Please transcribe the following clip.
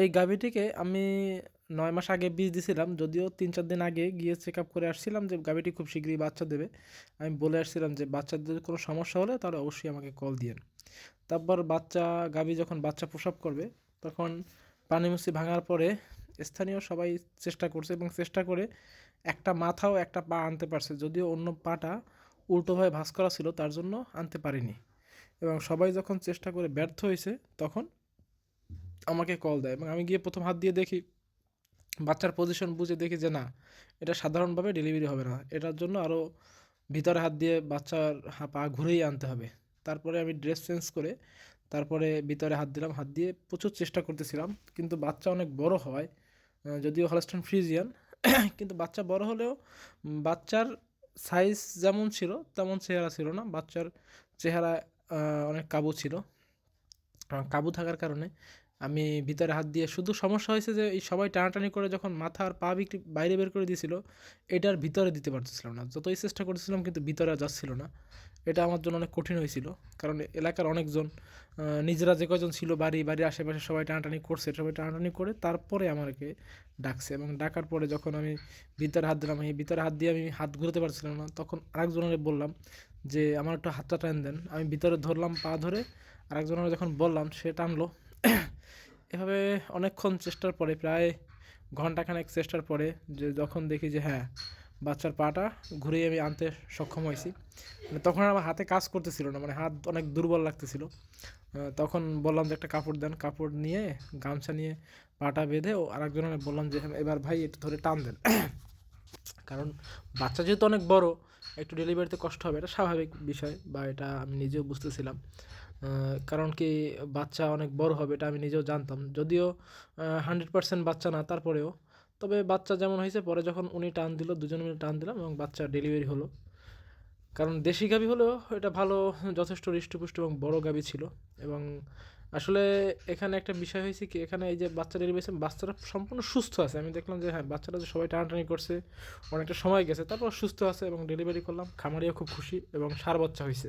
এই গাভীটিকে আমি নয় মাস আগে বীজ দিছিলাম, যদিও তিন চার দিন আগে গিয়ে চেক আপ করে আসছিলাম যে গাভীটি খুব শীঘ্রই বাচ্চা দেবে। আমি বলে আসছিলাম যে বাচ্চাদের কোনো সমস্যা হলে তাহলে অবশ্যই আমাকে কল দিয়েন। তারপর বাচ্চা, গাভী যখন বাচ্চা প্রসব করবে, তখন পানিমুসি ভাঙার পরে স্থানীয় সবাই চেষ্টা করছে এবং চেষ্টা করে একটা মাথাও একটা পা আনতে পারছে, যদিও অন্য পাটা উল্টোভাবে ভাঁজ করা ছিল, তার জন্য আনতে পারিনি। এবং সবাই যখন চেষ্টা করে ব্যর্থ হয়েছে, তখন আমাকে কল দেয় এবং আমি গিয়ে প্রথম হাত দিয়ে দেখি, বাচ্চার পজিশন বুঝে দেখি যে না, এটা সাধারণভাবে ডেলিভারি হবে না। এটার জন্য আরও ভিতরে হাত দিয়ে বাচ্চার পা ঘুরেই আনতে হবে। তারপরে আমি ড্রেস চেঞ্জ করে তারপরে ভিতরে হাত দিলাম, হাত দিয়ে প্রচুর চেষ্টা করতেছিলাম, কিন্তু বাচ্চা অনেক বড় হয় যদিও হলস্টন ফ্রিজিয়ান কিন্তু বাচ্চা বড় হলেও বাচ্চার সাইজ যেমন ছিল, তেমন চেহারা ছিল না। বাচ্চার চেহারা অনেক কাবু ছিল। কাবু থাকার কারণে আমি ভিতরে হাত দিয়ে, শুধু সমস্যা হয়েছে যে এই সবাই টানাটানি করে যখন মাথা আর পা বিক্রি, বাইরে বের করে দিয়েছিল, এটার ভিতরে দিতে পারতেছিলাম না। যতই চেষ্টা করতেছিলাম, কিন্তু ভিতরে যাচ্ছিল না। এটা আমার জন্য অনেক কঠিন হয়েছিল, কারণ এলাকার অনেকজন নিজেরা যে কজন ছিল, বাড়ি, বাড়ির আশেপাশে সবাই টানাটানি করছে, সবাই টানাটানি করে তারপরে আমাকে ডাকছে এবং ডাকার পরে যখন আমি ভিতরে হাত দিলাম, এই ভিতরে হাত দিয়ে আমি হাত ঘুরতে পারছিলাম না, তখন আরেকজনের বললাম যে, আমার একটু হাতটা টান দেন। আমি ভিতরে ধরলাম, পা ধরে আরেকজনের যখন বললাম, সে টানলো। এভাবে অনেকক্ষণ চেষ্টার পরে, প্রায় ঘন্টাখানেক চেষ্টার পরে যে যখন দেখি যে হ্যাঁ বাচ্চার পাটা ঘুরিয়ে আমি আনতে সক্ষম হয়েছি। মানে তখন আমার হাতে কাজ করতেছিল না মানে হাত অনেক দুর্বল লাগতেছিল। তখন বললাম যে একটা কাপড় দেন, কাপড় নিয়ে গামছা নিয়ে পাটা বেঁধে ও আরেকজনের বললাম যে, এবার ভাই একটু ধরে টান দেন। কারণ বাচ্চা যেহেতু অনেক বড় একটু ডেলিভারিতে কষ্ট হবে, এটা স্বাভাবিক বিষয় বা এটা আমি নিজেও বুঝতেছিলাম। কারণ কি বাচ্চা অনেক বড় হবে, এটা আমি নিজেও জানতাম। যদিও হান্ড্রেড পার্সেন্ট বাচ্চা না, তারপরেও। তবে বাচ্চা যেমন হয়েছে, পরে যখন উনি টান দিল, দুজন মিলে টান দিলাম এবং বাচ্চা ডেলিভারি হলো। কারণ দেশি গাভী হলেও এটা ভালো, যথেষ্ট হৃষ্টপুষ্ট এবং বড় গাভী ছিল। এবং আসলে এখানে একটা বিষয় হয়েছে কি, এখানে এই যে বাচ্চা ডেলিভারি বাচ্চারা সম্পূর্ণ সুস্থ আছে। আমি দেখলাম যে হ্যাঁ বাচ্চারা যে সবাই টানাটানি করছে, অনেকটা সময় গেছে, তারপর সুস্থ আছে এবং ডেলিভারি করলাম। খামারিও খুব খুশি এবং সার বাচ্চা হয়েছে